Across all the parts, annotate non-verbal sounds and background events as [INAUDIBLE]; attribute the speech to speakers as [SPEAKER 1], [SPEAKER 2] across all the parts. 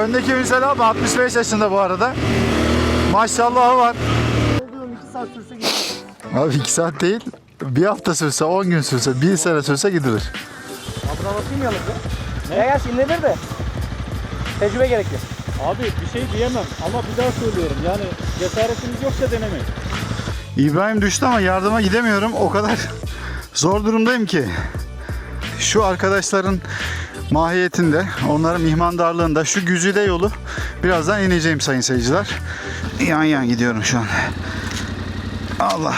[SPEAKER 1] Öndeki Ünsel abi 65 yaşında bu arada. Maşallahı var.
[SPEAKER 2] Olduğum 2 saat sürse.
[SPEAKER 1] Abi 2 saat değil. Bir hafta sürse, 10 gün sürse, 1 sene sürse gidilir.
[SPEAKER 2] Abla bakayım yalnız ya. Ya gel inlenir de. Tecrübe gerekiyor.
[SPEAKER 3] Abi bir şey diyemem ama bir daha söylüyorum yani cesaretiniz yoksa denemeyin.
[SPEAKER 1] İbrahim düştü ama yardıma gidemiyorum. O kadar [LAUGHS] zor durumdayım ki. Şu arkadaşların mahiyetinde, onların mihmandarlığında şu güzide yolu birazdan ineceğim sayın seyirciler. Yan yan gidiyorum şu an. Allah.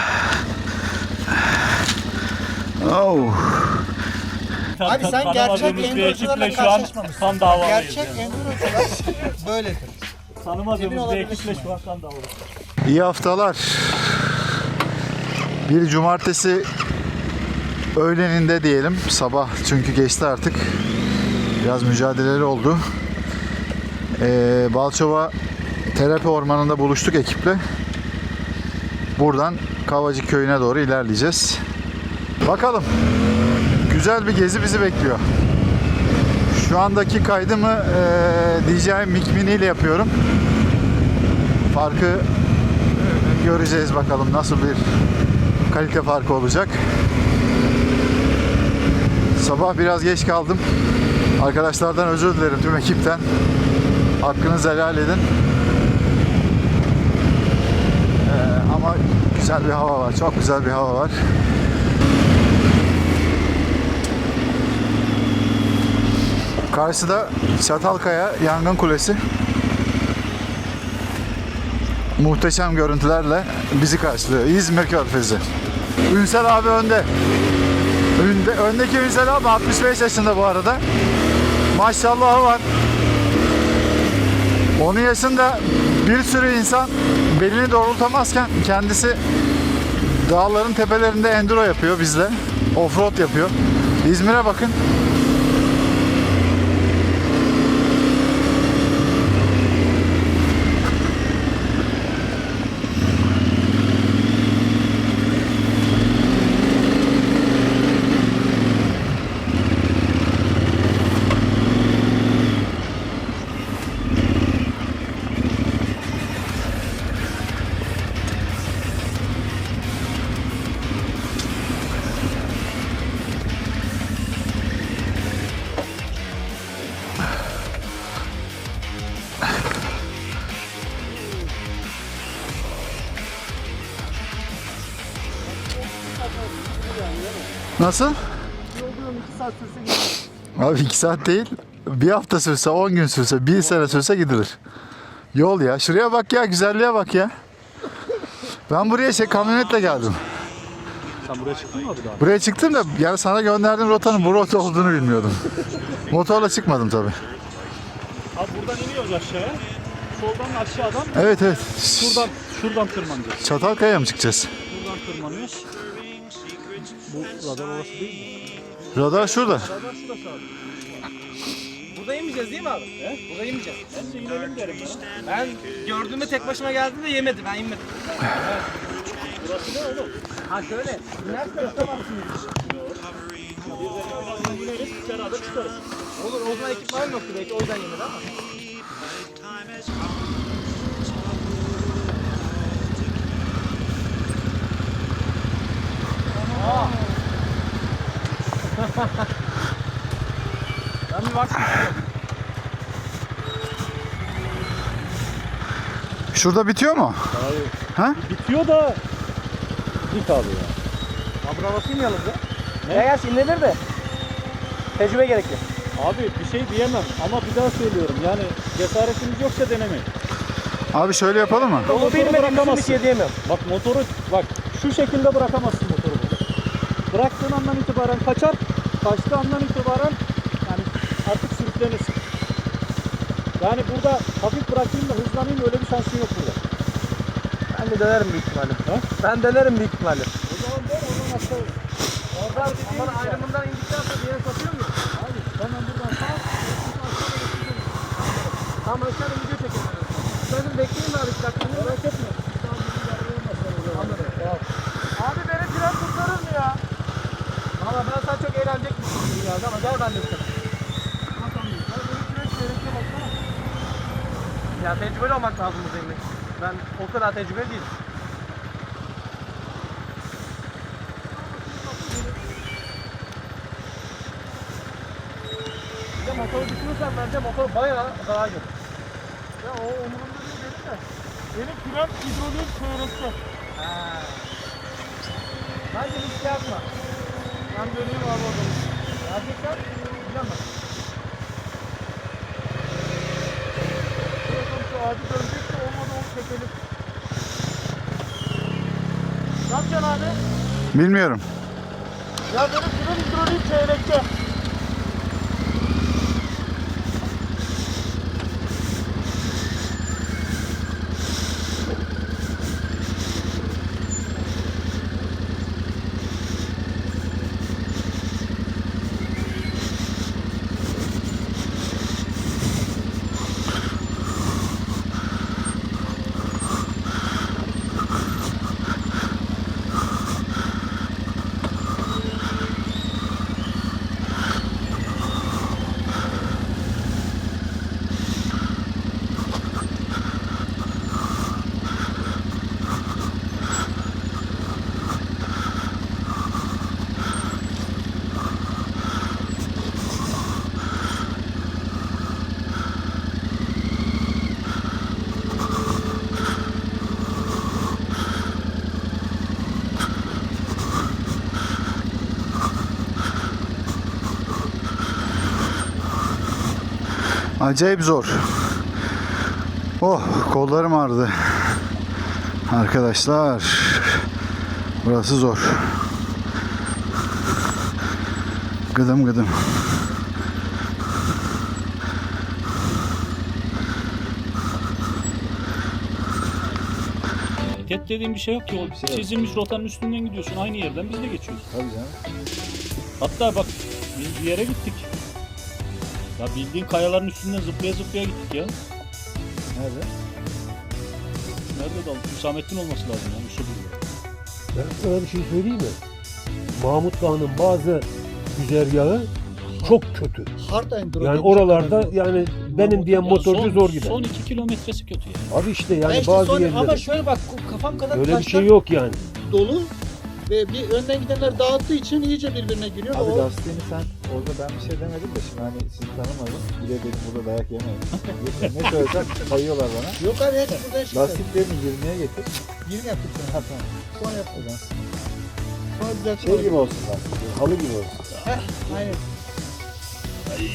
[SPEAKER 1] Oh.
[SPEAKER 2] Abi sen gerçek endurocularla
[SPEAKER 3] şu an
[SPEAKER 2] karşılaşmamışsın.
[SPEAKER 3] kan davalıyız.
[SPEAKER 2] Gerçek endurocular [LAUGHS] böyledir.
[SPEAKER 3] Tanımadığımız bir ekiple şu an kan davalıyız.
[SPEAKER 1] İyi haftalar. Bir cumartesi öğleninde diyelim. Sabah çünkü geçti artık. Biraz mücadeleleri oldu. Ee, Balçova Terapi Ormanı'nda buluştuk ekiple. Buradan Kavacık Köyü'ne doğru ilerleyeceğiz. Bakalım. Güzel bir gezi bizi bekliyor. Şu andaki kaydımı e, DJI Mic Mini ile yapıyorum. Farkı göreceğiz bakalım nasıl bir kalite farkı olacak. Sabah biraz geç kaldım. Arkadaşlardan özür dilerim tüm ekipten. Hakkınızı helal edin. Ee, ama güzel bir hava var. Çok güzel bir hava var. Karşıda Çatalkaya Yangın Kulesi muhteşem görüntülerle bizi karşılıyor. İzmir Körfezi. Ünsel abi önde. Önde öndeki Ünsel abi 65 yaşında bu arada. Maşallahı var. Onun yaşında bir sürü insan belini doğrultamazken kendisi dağların tepelerinde enduro yapıyor bizle. Offroad yapıyor. İzmir'e bakın. Nasıl?
[SPEAKER 2] Olduğum 2 saat sürse.
[SPEAKER 1] Abi 2 saat değil. Bir hafta sürse, 10 gün sürse, 1 sene sürse gidilir. Yol ya. Şuraya bak ya. Güzelliğe bak ya. Ben buraya şey kamyonetle geldim.
[SPEAKER 3] Sen buraya çıktın mı abi daha?
[SPEAKER 1] Buraya çıktım da yani sana gönderdiğim rotanın bu rota olduğunu bilmiyordum. Motorla çıkmadım tabi.
[SPEAKER 3] Abi buradan iniyoruz aşağıya. Soldan aşağıdan
[SPEAKER 1] Evet evet.
[SPEAKER 3] şuradan şuradan tırmanacağız.
[SPEAKER 1] Çatalkaya mı çıkacağız?
[SPEAKER 3] Buradan tırmanıyoruz. Bu radar orası değil mi?
[SPEAKER 1] Radar şurada.
[SPEAKER 3] Radar şurası abi.
[SPEAKER 2] Burada yemeyeceğiz değil mi abi? He? Burada yemeyeceğiz.
[SPEAKER 3] Bence inelim derim ya.
[SPEAKER 2] Ben gördüğümde tek başıma geldi de yemedi. Ben yemedim.
[SPEAKER 3] Burası ne oğlum?
[SPEAKER 2] Ha şöyle. Tutamazsın.
[SPEAKER 3] Birazdan ineriz beraber çıkarız.
[SPEAKER 2] Olur o zaman ekipman yoktu belki o yüzden yemedi ama. Ben bir baktım.
[SPEAKER 1] Şurada bitiyor mu?
[SPEAKER 3] Hayır.
[SPEAKER 1] Ha?
[SPEAKER 3] Bitiyor da git abi ya.
[SPEAKER 2] Abra basayım yalnız ya. Ya gel inlenir de. Tecrübe gerekiyor.
[SPEAKER 3] Abi bir şey diyemem ama bir daha söylüyorum yani cesaretiniz yoksa denemeyin.
[SPEAKER 1] Abi şöyle yapalım mı?
[SPEAKER 2] O
[SPEAKER 3] Motoru
[SPEAKER 2] bilmediğim için bir şey diyemiyorum.
[SPEAKER 3] Bak motoru bak şu şekilde bırakamazsın. Bıraktığın andan itibaren kaçar, kaçtığı andan itibaren yani artık sürüklenirsin. Yani burada hafif bırakayım da hızlanayım öyle bir şansın yok burada.
[SPEAKER 2] Ben de denerim büyük ihtimalle.
[SPEAKER 3] Ha?
[SPEAKER 2] Ben denerim büyük ihtimalle.
[SPEAKER 3] O zaman ben oradan aşağı
[SPEAKER 2] Oradan aman ayrımından indikten sonra yere satıyor muyum?
[SPEAKER 3] Hayır, hemen buradan sağ
[SPEAKER 2] Tam aşağıda video çekelim. Sözüm bekleyin abi.
[SPEAKER 3] Merak etme.
[SPEAKER 2] Abi beni biraz kurtarır mı ya? Valla ben sana çok eğlenecekmişim gibi geldi ama gel ben de sana. Ya tecrübeli olmak lazım bu zemin. Ben o kadar tecrübeli değilim. Bir de motoru düşünürsen bence motor bayağı zarar görür.
[SPEAKER 4] Ya o umurumda değil benim de. Benim krem hidrolik çevresi.
[SPEAKER 2] Ha. Bence risk yapma.
[SPEAKER 4] Ben döneyim abi o zaman.
[SPEAKER 2] Gerçekten bilmem bak.
[SPEAKER 4] Bırakın şu ağacı dönecek de olmadı onu çekelim. Ne yapacaksın abi?
[SPEAKER 5] Bilmiyorum.
[SPEAKER 4] Ya benim krem hidrolik çeyrekte.
[SPEAKER 5] Acayip zor. Oh kollarım ağrıdı. Arkadaşlar burası zor. Gıdım gıdım.
[SPEAKER 3] Tet dediğim bir şey yok ki. O çizilmiş rotanın üstünden gidiyorsun. Aynı yerden biz de geçiyoruz.
[SPEAKER 5] Tabii canım.
[SPEAKER 3] Hatta bak biz bir yere gittik. Ya bildiğin kayaların üstünden zıplaya zıplaya gittik ya.
[SPEAKER 5] Nerede?
[SPEAKER 3] Nerede daldık? Hüsamettin olması lazım ya. Üstü burada.
[SPEAKER 6] Ben sana bir şey söyleyeyim mi? Mahmut Dağı'nın bazı güzergahı çok kötü. Yani oralarda yani benim diyen motorcu
[SPEAKER 3] son-
[SPEAKER 6] zor gider.
[SPEAKER 3] Son 2 kilometresi kötü ya.
[SPEAKER 6] Abi işte yani
[SPEAKER 7] Ya işte
[SPEAKER 6] bazı
[SPEAKER 7] ama
[SPEAKER 6] yerlerde
[SPEAKER 7] şöyle bak kafam kadar
[SPEAKER 6] öyle bir
[SPEAKER 7] taşlar
[SPEAKER 6] şey yok yani.
[SPEAKER 7] dolu ve bir önden gidenler dağıttığı için iyice birbirine giriyor.
[SPEAKER 5] Abi
[SPEAKER 7] o,
[SPEAKER 5] lastiğini sen orada ben bir şey demedim de şimdi hani sizi tanımadım. Bir de benim burada dayak yemeyin. ne söylesem kayıyorlar bana.
[SPEAKER 7] yok abi hepsi buradan çıktı.
[SPEAKER 5] Lastiklerini 20'ye getir.
[SPEAKER 7] Yeni yaptık sonra.
[SPEAKER 5] Ha tamam.
[SPEAKER 7] Sonra yaptık. Sonra düzelttik.
[SPEAKER 5] Şey gibi olsun lastik. Halı gibi olsun.
[SPEAKER 7] Heh, aynen.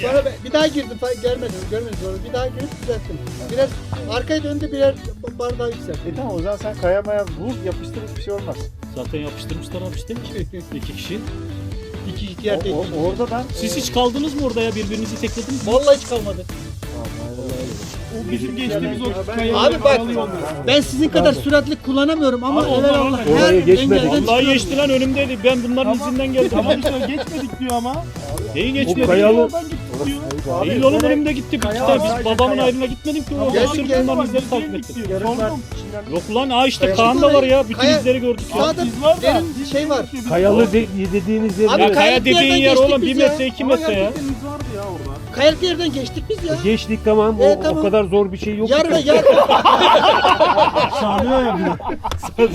[SPEAKER 7] Sonra ben- bir daha girdim, fa- gelmedi, görmedi sonra. Bir daha girip düzelttim. Biraz arkaya döndü, birer bardağı yükselttim.
[SPEAKER 5] E tamam o zaman sen kayamaya vur yapıştır hiçbir şey olmaz.
[SPEAKER 3] Zaten yapıştırmışlar abi işte. [LAUGHS] İki kişi.
[SPEAKER 7] İki ihtiyar
[SPEAKER 5] O,
[SPEAKER 7] tek.
[SPEAKER 5] o, orada ben...
[SPEAKER 3] Siz hiç kaldınız mı orada ya? Birbirinizi teklediniz mi?
[SPEAKER 7] Vallahi hiç kalmadı.
[SPEAKER 4] O bizim geçtiğimiz o
[SPEAKER 7] Abi bak, ben sizin kadar süratli kullanamıyorum ama
[SPEAKER 3] Abi
[SPEAKER 7] Allah
[SPEAKER 6] Oraya
[SPEAKER 7] her
[SPEAKER 6] geçmedik.
[SPEAKER 7] engelden
[SPEAKER 3] Vallahi
[SPEAKER 7] çıkıyorum.
[SPEAKER 3] geçti lan önümdeydi. Ben bunların izinden geldim.
[SPEAKER 4] Tamam işte [LAUGHS] geçmedik diyor ama.
[SPEAKER 3] Neyi
[SPEAKER 6] O
[SPEAKER 3] geçmedi?
[SPEAKER 6] kayalı
[SPEAKER 4] Oradan gittik diyor.
[SPEAKER 3] Değil oğlum önümde gitti. Bir
[SPEAKER 4] Kaya
[SPEAKER 3] tane
[SPEAKER 4] var,
[SPEAKER 3] biz babamın ayrına gitmedim ki. O
[SPEAKER 7] geldik.
[SPEAKER 3] bunların izleri takip
[SPEAKER 4] gittik
[SPEAKER 3] ettim.
[SPEAKER 4] Sordum.
[SPEAKER 3] Yok lan aa işte Kaan'da var ya. Bütün
[SPEAKER 7] Kaya-
[SPEAKER 3] izleri gördük ya.
[SPEAKER 7] Sağda
[SPEAKER 4] Biz var da.
[SPEAKER 7] derin şey var.
[SPEAKER 6] kayalı de, dediğiniz yer
[SPEAKER 7] Abi
[SPEAKER 6] evet.
[SPEAKER 3] kaya
[SPEAKER 7] kayalık
[SPEAKER 3] dediğin
[SPEAKER 7] yerden
[SPEAKER 3] yer
[SPEAKER 7] geçtik
[SPEAKER 3] oğlum
[SPEAKER 7] biz
[SPEAKER 3] 1
[SPEAKER 7] ya.
[SPEAKER 3] metre 2
[SPEAKER 4] Ama
[SPEAKER 3] metre ya.
[SPEAKER 4] gerçekten iz vardı ya orada.
[SPEAKER 7] Kayalık yerden geçtik biz ya.
[SPEAKER 6] geçtik tamam o,
[SPEAKER 7] Evet,
[SPEAKER 6] o
[SPEAKER 7] tamam.
[SPEAKER 6] kadar zor bir şey yok.
[SPEAKER 7] Yar ve yar.
[SPEAKER 4] Sağlıyor ya bir de.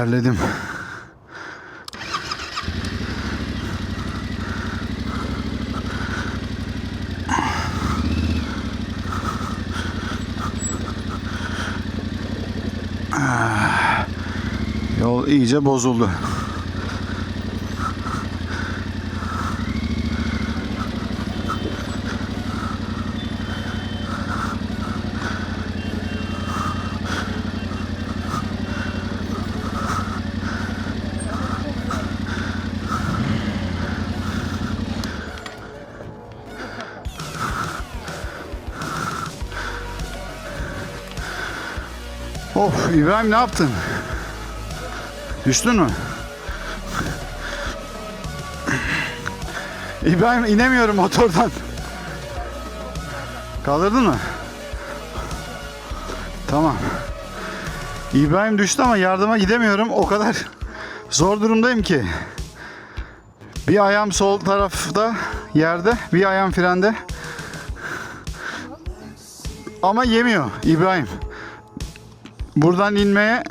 [SPEAKER 5] Terledim. Ah. Yol iyice bozuldu.
[SPEAKER 1] Of İbrahim ne yaptın? Düştün mü? İbrahim inemiyorum motordan. Kaldırdın mı? Tamam. İbrahim düştü ama yardıma gidemiyorum. O kadar zor durumdayım ki. Bir ayağım sol tarafta yerde, bir ayağım frende. Ama yemiyor İbrahim. Buradan inmeye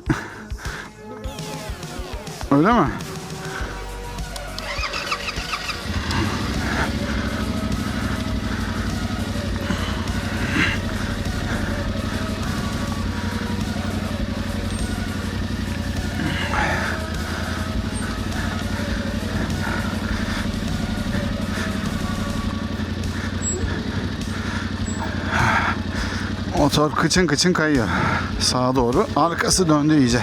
[SPEAKER 1] Öyle mi? Motor kıçın kıçın kayıyor. Sağa doğru. Arkası döndü iyice.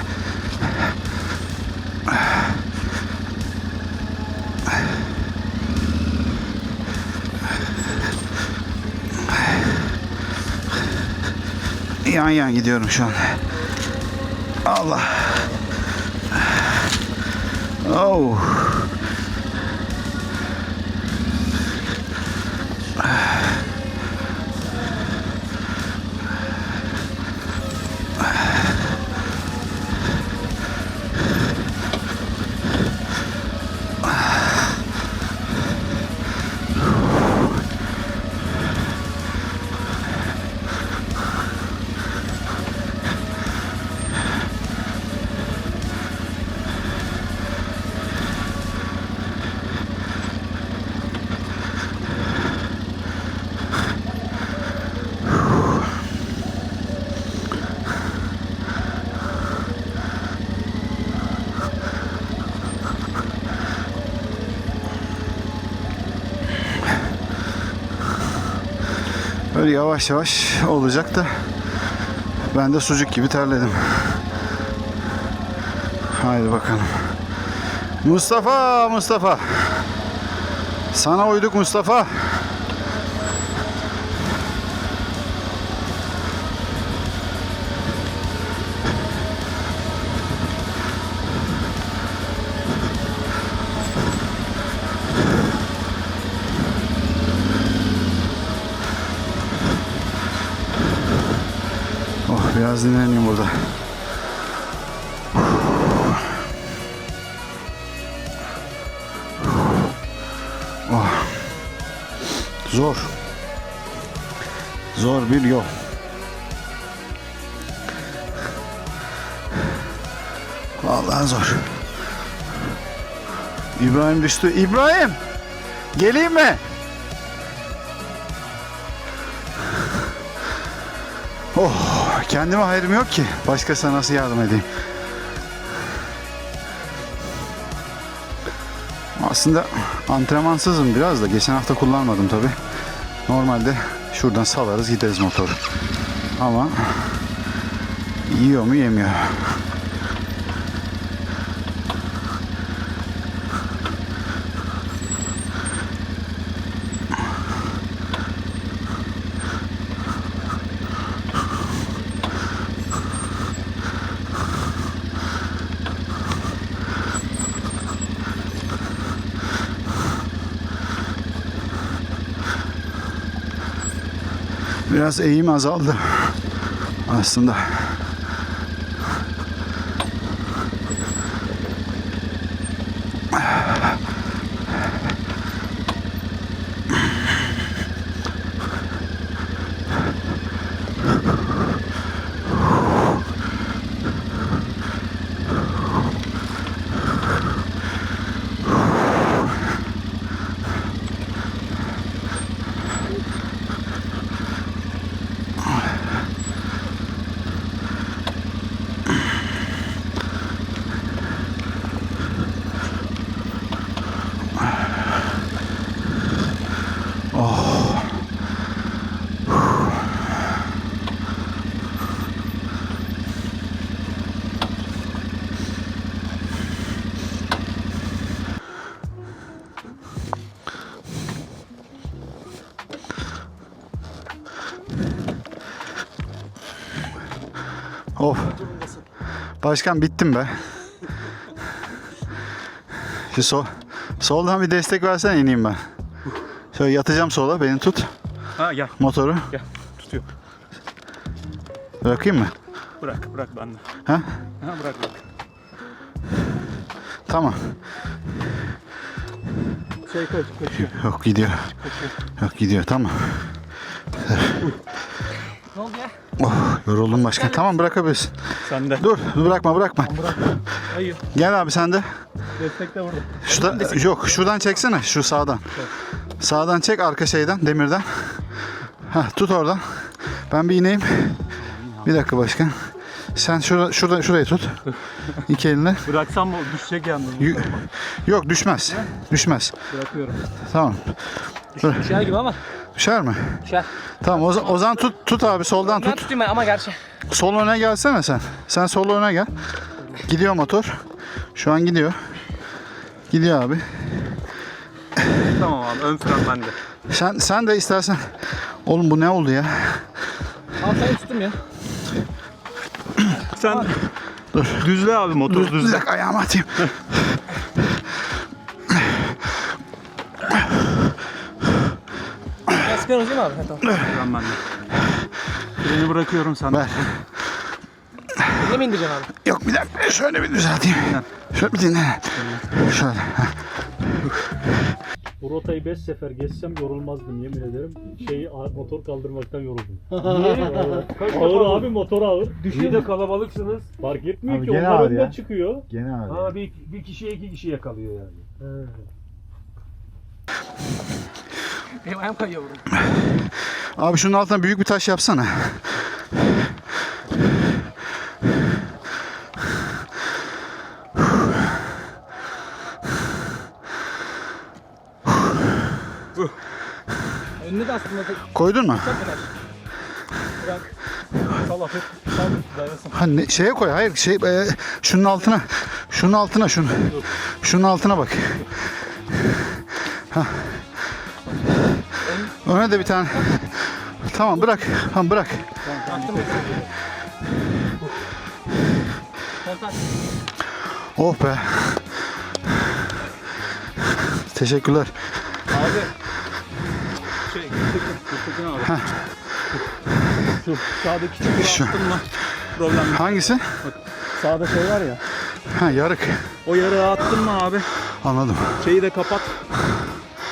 [SPEAKER 1] Yan yan gidiyorum şu an. Allah. Oh. Böyle yavaş yavaş olacak da ben de sucuk gibi terledim. Haydi bakalım. Mustafa, Mustafa. Sana uyduk Mustafa. Biraz dinleneyim burada. Oh. Zor. Zor bir yol. Vallahi zor. İbrahim düştü. İbrahim! Geleyim mi? Kendime hayrım yok ki. Başkasına nasıl yardım edeyim? Aslında antrenmansızım biraz da. Geçen hafta kullanmadım tabi. Normalde şuradan salarız gideriz motoru. Ama yiyor mu yemiyor. Biraz eğim azaldı aslında. Başkan bittim be. Şu sol, soldan bir destek versen ineyim ben. Şöyle yatacağım sola beni tut
[SPEAKER 8] Ha gel
[SPEAKER 1] motoru.
[SPEAKER 8] gel. Tutuyor.
[SPEAKER 1] Bırakayım mı?
[SPEAKER 8] Bırak bırak ben de.
[SPEAKER 1] Ha?
[SPEAKER 8] Ha bırak bırak.
[SPEAKER 1] Tamam.
[SPEAKER 8] Şey kaç kaçıyor.
[SPEAKER 1] Yok gidiyor. Yok gidiyor tamam. Yoruldum başkan. Tamam bırakabilirsin.
[SPEAKER 8] Sen de.
[SPEAKER 1] Dur, bırakma bırakma.
[SPEAKER 8] Hayır.
[SPEAKER 1] Gel abi sen de.
[SPEAKER 8] Destek de burada.
[SPEAKER 1] Şurada, yok şuradan çeksene şu sağdan. Sağdan çek arka şeyden demirden. Ha tut oradan. Ben bir ineyim. Bir dakika başkan. Sen şurada, şurada şurayı tut. [LAUGHS] İki elinle.
[SPEAKER 8] Bıraksam mı düşecek yalnız.
[SPEAKER 1] Y- Yok düşmez. Düşmez.
[SPEAKER 8] Bırakıyorum.
[SPEAKER 1] Tamam.
[SPEAKER 2] Düşer gibi ama.
[SPEAKER 1] Düşer mi?
[SPEAKER 2] Düşer.
[SPEAKER 1] Tamam o, o zaman tut tut abi soldan
[SPEAKER 2] Ben
[SPEAKER 1] tut.
[SPEAKER 2] tutayım ben ama gerçi.
[SPEAKER 1] Sol öne gelsene sen. Sen sol öne gel. Gidiyor motor. Şu an gidiyor. Gidiyor abi.
[SPEAKER 8] Tamam abi ön fren bende.
[SPEAKER 1] Sen sen de istersen. Oğlum bu ne oldu ya?
[SPEAKER 2] Tamam seni tuttum ya.
[SPEAKER 8] Sen düzle abi motoru
[SPEAKER 1] Dur bir
[SPEAKER 8] düzle.
[SPEAKER 1] dakika ayağımı atayım.
[SPEAKER 2] Ben sıkıyoruz değil mi abi? Ha, tamam.
[SPEAKER 8] Fren bende. Freni bırakıyorum sen.
[SPEAKER 1] Ver.
[SPEAKER 2] Elini mi indireceksin abi?
[SPEAKER 1] Yok bir dakika şöyle bir düzelteyim. Şöyle bir dinle. Şöyle.
[SPEAKER 6] Bu rotayı 5 sefer geçsem yorulmazdım yemin ederim. Şeyi a- motor kaldırmaktan yoruldum. [LAUGHS] Niye? ağır abi motor ağır. İyi de kalabalıksınız. Fark etmiyor
[SPEAKER 1] Abi
[SPEAKER 6] ki
[SPEAKER 1] gene
[SPEAKER 6] onlar
[SPEAKER 1] ağır
[SPEAKER 6] önden
[SPEAKER 1] ya.
[SPEAKER 6] çıkıyor.
[SPEAKER 1] Gene abi.
[SPEAKER 6] Ha bir, bir kişiye iki kişi yakalıyor yani.
[SPEAKER 2] Benim ayağım kayıyor burada.
[SPEAKER 1] Abi şunun altına büyük bir taş yapsana.
[SPEAKER 2] Önünde de aslında
[SPEAKER 1] Koydun mu?
[SPEAKER 2] bırak.
[SPEAKER 1] Ha ne, şeye koy. Hayır şey e, şunun altına. Şunun altına şunu. Şunun altına bak. Ha. Öne de bir tane. Tamam bırak. Tamam bırak. Oh be. Teşekkürler.
[SPEAKER 8] Abi. Şey Gültekin abi. Şu sağdaki çukuru? Problem yok.
[SPEAKER 1] Hangisi?
[SPEAKER 8] Sağda şey var ya.
[SPEAKER 1] Ha yarık.
[SPEAKER 8] O yarığı attın mı abi?
[SPEAKER 1] Anladım.
[SPEAKER 8] Şeyi de kapat.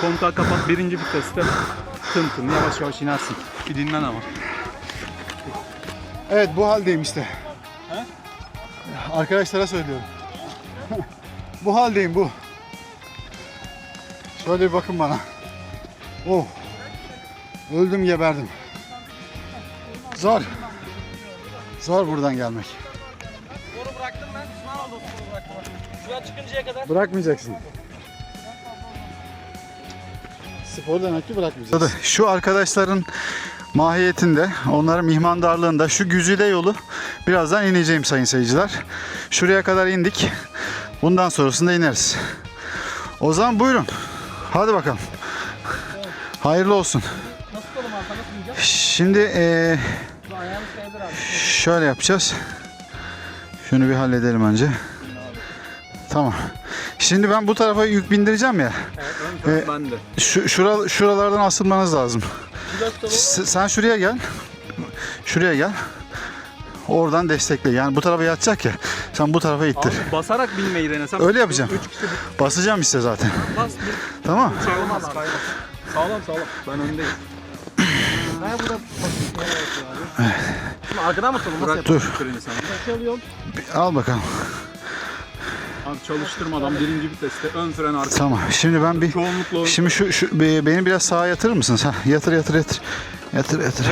[SPEAKER 8] Kontağı kapat birinci viteste. Tım tım yavaş yavaş inersin. Bir dinlen ama.
[SPEAKER 1] Evet bu haldeyim işte. Arkadaşlara söylüyorum. bu haldeyim bu. Şöyle bir bakın bana. Oh. Öldüm geberdim. Zor. Zor buradan gelmek.
[SPEAKER 2] Sporu bıraktım ben. Pişman oldum sporu bıraktım. Şuradan çıkıncaya kadar.
[SPEAKER 1] Bırakmayacaksın. Spor demek ki bırakmayacaksın. Şu arkadaşların mahiyetinde, onların mihmandarlığında şu güzide yolu birazdan ineceğim sayın seyirciler. Şuraya kadar indik. Bundan sonrasında ineriz. O zaman buyurun. Hadi bakalım. Hayırlı olsun. Şimdi
[SPEAKER 2] abi.
[SPEAKER 1] şöyle yapacağız. Şunu bir halledelim önce. Tamam. Şimdi ben bu tarafa yük bindireceğim ya.
[SPEAKER 8] Ön
[SPEAKER 1] Ee,
[SPEAKER 8] bende.
[SPEAKER 1] Şu, şura, şuralardan asılmanız lazım. S- sen şuraya gel. Şuraya gel. Oradan destekle. Yani bu tarafa yatacak ya. Sen bu tarafa ittir.
[SPEAKER 8] Abi basarak binmeyi denesem.
[SPEAKER 1] Öyle yapacağım.
[SPEAKER 8] Üç kişi
[SPEAKER 1] Basacağım işte zaten.
[SPEAKER 8] bas bir
[SPEAKER 1] Tamam.
[SPEAKER 8] kaymaz. Sağlam sağlam. Ben öndeyim. [CLEARS THROAT]
[SPEAKER 2] Ben burada Şimdi arkadan mı tutalım? Nasıl
[SPEAKER 8] Bırak
[SPEAKER 2] yapalım?
[SPEAKER 1] Dur.
[SPEAKER 8] sen.
[SPEAKER 2] Çalıyorum.
[SPEAKER 1] Al bakalım.
[SPEAKER 8] Abi çalıştırmadan birinci viteste ön fren arka.
[SPEAKER 1] Tamam. Şimdi ben bir
[SPEAKER 8] Çoğunlukla
[SPEAKER 1] Şimdi şu, şu be- beni biraz sağa yatırır mısın? Ha, yatır yatır yatır. Yatır yatır.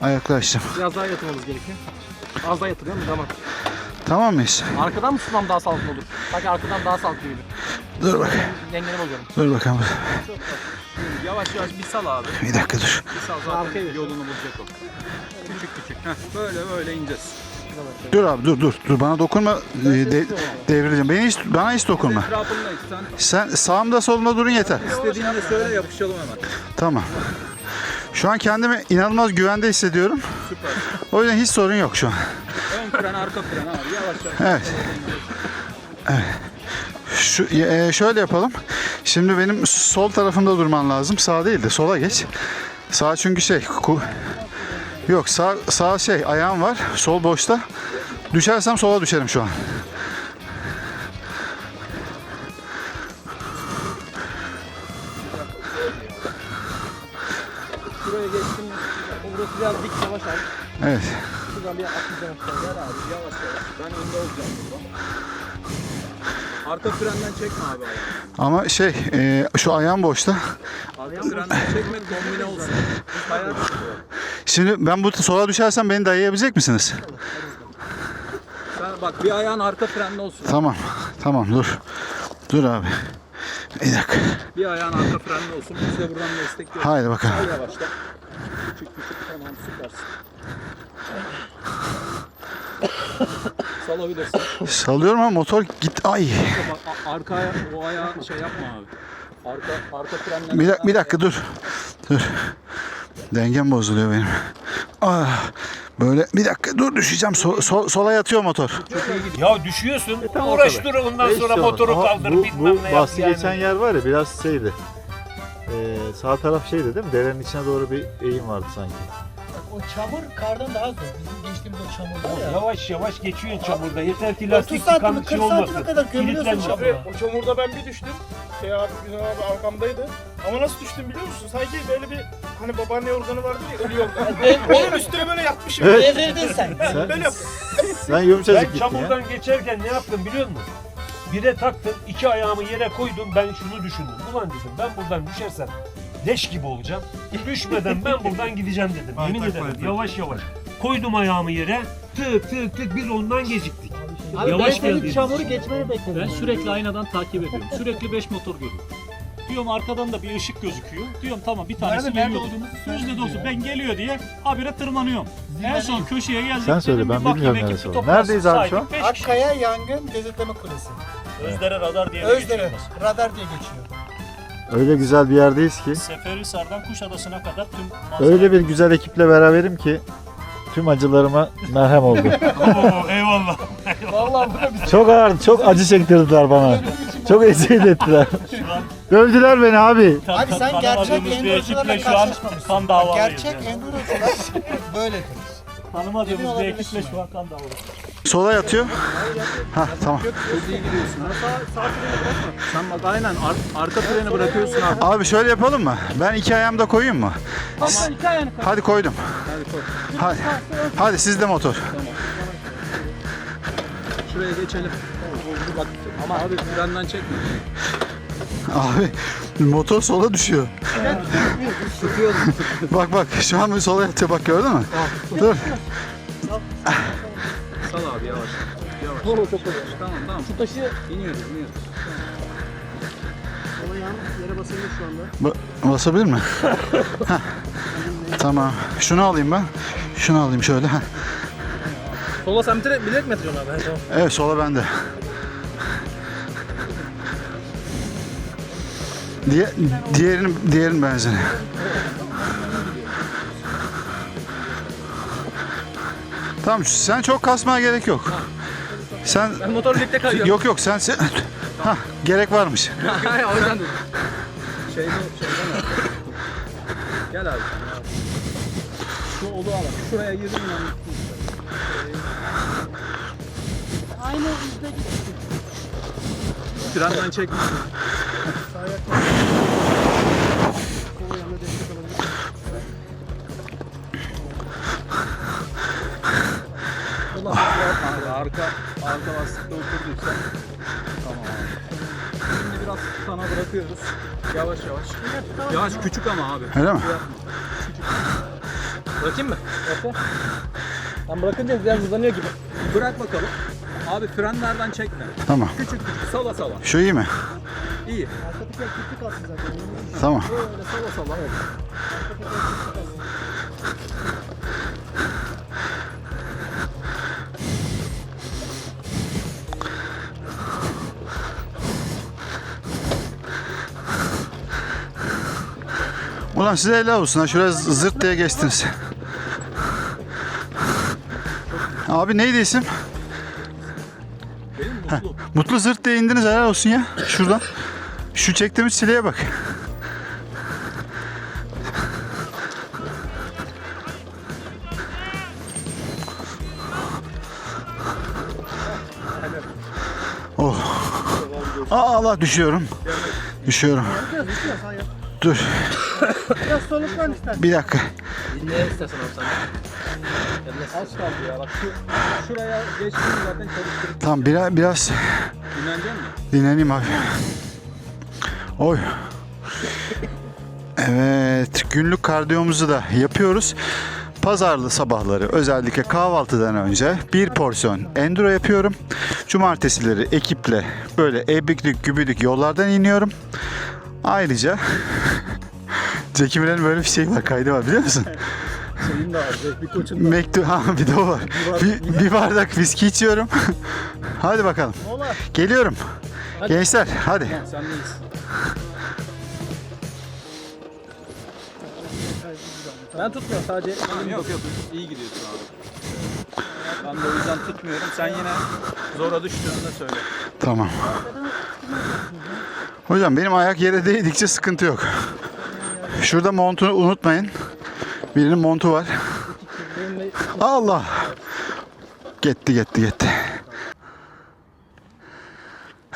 [SPEAKER 1] Ayaklar açtım.
[SPEAKER 2] Biraz daha yatırmamız gerekiyor. Az daha yatırıyor mu? Tamam.
[SPEAKER 1] Tamam mıyız?
[SPEAKER 2] Arkadan mı tutmam daha sağlıklı olur? Sanki arkadan daha sağlıklı gibi.
[SPEAKER 1] Dur bak.
[SPEAKER 2] Dengeni bozuyorum.
[SPEAKER 1] Dur bakalım.
[SPEAKER 8] Yavaş yavaş bir sal abi.
[SPEAKER 1] Bir dakika dur.
[SPEAKER 8] Bir sal zaten
[SPEAKER 2] Arkaya
[SPEAKER 8] yolunu bulacak o. Küçük küçük. Heh, böyle böyle ineceğiz.
[SPEAKER 1] Dur abi dur dur. Dur bana dokunma. Ee, de- devrileceğim. Beni hiç, bana hiç dokunma.
[SPEAKER 8] Etrafındayız. Sen
[SPEAKER 1] Sen sağımda solumda durun yeter.
[SPEAKER 8] istediğinde söyle yapışalım hemen.
[SPEAKER 1] Tamam. Şu an kendimi inanılmaz güvende hissediyorum. O yüzden hiç sorun yok şu an.
[SPEAKER 8] Ön ön fren arka fren abi yavaş yavaş.
[SPEAKER 1] Evet. Şu, e, şöyle yapalım. Şimdi benim sol tarafımda durman lazım. Sağ değil de sola geç. Sağ çünkü şey ku- Yok sağ sağ şey ayağım var. Sol boşta. Düşersem sola düşerim şu an.
[SPEAKER 2] Şuraya geçtim. Burası biraz dik yavaş abi.
[SPEAKER 1] Evet.
[SPEAKER 2] Şuradan bir 60 yavaş gel.
[SPEAKER 8] Gel abi yavaş yavaş. Ben önde olacağım burada. Arka frenden çekme abi ayağını.
[SPEAKER 1] Ama şey e, şu ayağım boşta.
[SPEAKER 8] Arka frenden çekme kombine olsun. Kayar.
[SPEAKER 1] Şimdi ben bu sola düşersem beni dayayabilecek misiniz?
[SPEAKER 8] Sen bak bir ayağın arka frende olsun.
[SPEAKER 1] Tamam. Tamam dur. Dur abi. Bir dakika.
[SPEAKER 8] Bir ayağın arka frende olsun. Biz de buradan destekliyoruz.
[SPEAKER 1] Haydi bakalım.
[SPEAKER 8] Al yavaşla. Küçük küçük tamam süpersin. Salabilirsin.
[SPEAKER 1] Salıyorum ama motor git. Ay.
[SPEAKER 8] Bak a- arkaya o ayağı şey yapma abi. Arka arka frenden.
[SPEAKER 1] Bir dakika, bir dakika dur. Dur. Dengem bozuluyor benim. Ah, böyle bir dakika dur düşeceğim. So- so- sola yatıyor motor.
[SPEAKER 6] Ya düşüyorsun. uğraş dur ondan sonra motoru kaldır
[SPEAKER 5] bu,
[SPEAKER 6] bilmem
[SPEAKER 5] bu
[SPEAKER 6] ne yap
[SPEAKER 5] bahsi
[SPEAKER 6] yani.
[SPEAKER 5] geçen yer var ya biraz şeydi. Ee, sağ taraf şeydi değil mi? Derenin içine doğru bir eğim vardı sanki.
[SPEAKER 7] O çamur kardan daha zor. Bizim geçtiğimiz o çamur var ya.
[SPEAKER 6] Yavaş yavaş geçiyorsun çamurda. Yeter ki
[SPEAKER 7] 30
[SPEAKER 6] lastik
[SPEAKER 7] 40
[SPEAKER 6] şey olmasın.
[SPEAKER 7] kadar gömülüyorsun çamura.
[SPEAKER 4] O çamurda ben bir düştüm. Şey abi Güzel abi arkamdaydı. Ama nasıl düştüm biliyor musun? Sanki böyle bir hani babaanne yorganı vardı ya ölü yorgan. [LAUGHS] Onun üstüne böyle yatmışım.
[SPEAKER 5] Evet.
[SPEAKER 7] Devirdin sen.
[SPEAKER 5] Sen,
[SPEAKER 4] Böyle yaptım.
[SPEAKER 5] sen
[SPEAKER 6] Ben
[SPEAKER 5] yumuşacık gittin ya.
[SPEAKER 6] çamurdan geçerken ne yaptım biliyor musun? Bire taktım, iki ayağımı yere koydum. Ben şunu düşündüm. Ulan dedim ben buradan düşersem leş gibi olacağım. Düşmeden ben buradan gideceğim dedim. Yemin ederim yavaş yavaş. Koydum ayağımı yere. Tık tık tık biz ondan geciktik.
[SPEAKER 7] Abi
[SPEAKER 6] Yavaş
[SPEAKER 7] ben senin
[SPEAKER 6] geldi.
[SPEAKER 7] çamuru geçmeni bekledim.
[SPEAKER 8] Ben sürekli aynadan takip ediyorum. Sürekli 5 motor görüyorum. Diyorum arkadan da bir ışık gözüküyor. Diyorum tamam bir tanesi
[SPEAKER 7] Nerede, nerede
[SPEAKER 8] geliyor. Yüzde de olsun ben geliyor diye habire tırmanıyorum. En son köşeye geldik.
[SPEAKER 5] Sen söyle, ben bilmiyorum neresi olduğunu. Neredeyiz abi şu an?
[SPEAKER 7] Akkaya Yangın Gözetleme Kulesi.
[SPEAKER 8] Özdere radar diye
[SPEAKER 7] Özdere
[SPEAKER 8] geçiyoruz.
[SPEAKER 7] radar diye geçiyor.
[SPEAKER 5] Öyle güzel bir yerdeyiz ki.
[SPEAKER 8] Seferihisar'dan Kuşadası'na kadar tüm manzara-
[SPEAKER 5] Öyle bir güzel ekiple beraberim ki tüm acılarıma merhem oldu. [LAUGHS]
[SPEAKER 6] Oo, eyvallah.
[SPEAKER 7] Vallahi bu da bir
[SPEAKER 5] çok ağır, çok acı çektirdiler bana. Çok eziyet ettiler. Dövdüler beni abi.
[SPEAKER 7] Abi sen gerçek endurocularla
[SPEAKER 8] şu an
[SPEAKER 7] karşılaşmamışsın.
[SPEAKER 8] kan davalıyız.
[SPEAKER 7] Gerçek
[SPEAKER 8] yani.
[SPEAKER 7] endurocular [LAUGHS] böyledir.
[SPEAKER 8] Tanımadığımız bir ekiple şu an kan davalıyız.
[SPEAKER 1] Sola yatıyor. Ha tamam.
[SPEAKER 8] Sen bak aynen ar- arka freni bırakıyorsun abi.
[SPEAKER 1] Abi şöyle yapalım mı? Ben iki ayağımı da koyayım mı? Hadi koydum. Hadi. Hadi sizde motor.
[SPEAKER 8] Şuraya geçelim. Bak ama abi frenden çekme.
[SPEAKER 1] Abi motor sola düşüyor. bak bak şu an bir sola yatıyor bak gördün mü? Dur.
[SPEAKER 8] Sal abi yavaş. Yavaş. Tamam tamam.
[SPEAKER 2] Şu taşı
[SPEAKER 8] İniyoruz iniyoruz.
[SPEAKER 2] Ama yalnız yere basabilir şu anda.
[SPEAKER 1] Ba- basabilir mi? [LAUGHS] Tamam. Şunu alayım ben. Şunu alayım şöyle.
[SPEAKER 2] Sola sen bilerek mi yatırıyorsun abi? Tamam.
[SPEAKER 1] Evet sola bende. Diye, diğerinin, diğerinin benzini. Tamam sen çok kasmaya gerek yok. Sen
[SPEAKER 2] Ben motor birlikte kayıyorum.
[SPEAKER 1] yok yok sen, sen ha gerek varmış.
[SPEAKER 2] Hayır o yüzden dedim.
[SPEAKER 8] Şeyde şeyden al. Gel abi. Şu olu al. Şuraya girdin yani.
[SPEAKER 7] Aynı yüzde gitti.
[SPEAKER 8] Frenden çekme. Ulan abi arka arka lastikte oturduysa tamam abi. Şimdi biraz sana bırakıyoruz. Yavaş yavaş. Yavaş küçük ama abi.
[SPEAKER 1] Öyle mi?
[SPEAKER 2] Bırakayım mı? Bekle. Ben bırakınca biraz hızlanıyor gibi.
[SPEAKER 8] Bırak bakalım. Abi frenlerden çekme.
[SPEAKER 1] Tamam.
[SPEAKER 8] Küçük küçük sala sala.
[SPEAKER 1] Şu iyi mi?
[SPEAKER 8] İyi.
[SPEAKER 7] Arka teker kilitli kalsın zaten.
[SPEAKER 1] Tamam.
[SPEAKER 8] Böyle sala sala. Evet.
[SPEAKER 1] Ulan size helal olsun ha. Şuraya zırt diye geçtiniz. Abi neydi isim?
[SPEAKER 8] Benim mutlu.
[SPEAKER 1] Mutlu zırt diye indiniz helal olsun ya. Şuradan. Şu çektiğimiz çileye bak. Oh. Aa, Allah düşüyorum. Düşüyorum. Dur.
[SPEAKER 7] Biraz soluklan istersen.
[SPEAKER 1] Bir dakika.
[SPEAKER 8] Az kaldı ya. Bak şu, şuraya geçtim zaten çalıştırıp
[SPEAKER 1] Tamam biraz, biraz
[SPEAKER 8] dinlenecek mi?
[SPEAKER 1] dinleneyim abi. Oy. Evet, günlük kardiyomuzu da yapıyoruz. Pazarlı sabahları özellikle kahvaltıdan önce bir porsiyon enduro yapıyorum. Cumartesileri ekiple böyle ebiklik gübüdük yollardan iniyorum. Ayrıca [LAUGHS] Müren'in böyle bir şey var, kaydı var biliyor musun?
[SPEAKER 3] Senin de var. Bir koçun
[SPEAKER 1] Mektup, ha bir de o var. Bir, bir bardak viski içiyorum. [LAUGHS] hadi bakalım. Geliyorum. Gençler hadi.
[SPEAKER 3] Ben tutmuyorum sadece.
[SPEAKER 8] Yok yok iyi gidiyorsun abi. Ben de o yüzden tutmuyorum. Sen yine zora düştüğünde söyle.
[SPEAKER 1] Tamam. Hocam benim ayak yere değdikçe sıkıntı yok. Şurada montunu unutmayın. Birinin montu var. [LAUGHS] Allah. Gitti gitti gitti.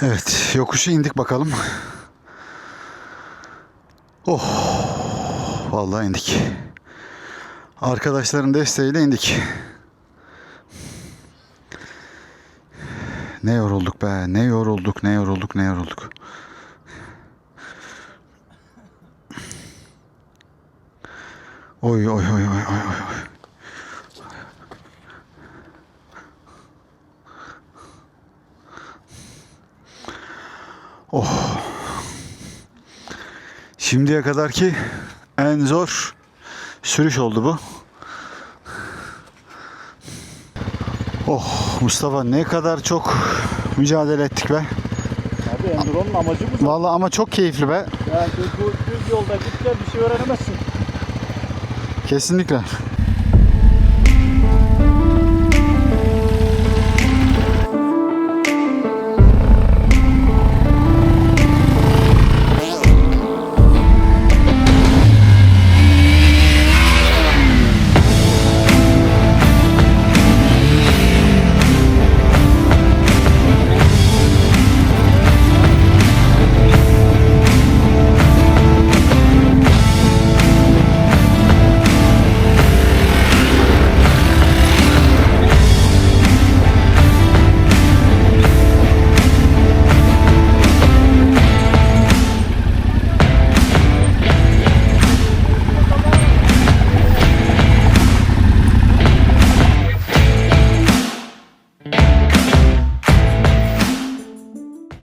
[SPEAKER 1] Evet yokuşu indik bakalım. Oh. Vallahi indik. Arkadaşların desteğiyle indik. Ne yorulduk be, ne yorulduk, ne yorulduk, ne yorulduk. Oy oy oy oy oy oy. Oh. Şimdiye kadarki en zor sürüş oldu bu. Oh Mustafa ne kadar çok mücadele ettik be.
[SPEAKER 3] Abi Enduro'nun amacı bu.
[SPEAKER 1] Vallahi ama çok keyifli be.
[SPEAKER 3] Yani bu düz yolda git gel bir şey öğrenemezsin.
[SPEAKER 1] Kesinlikle.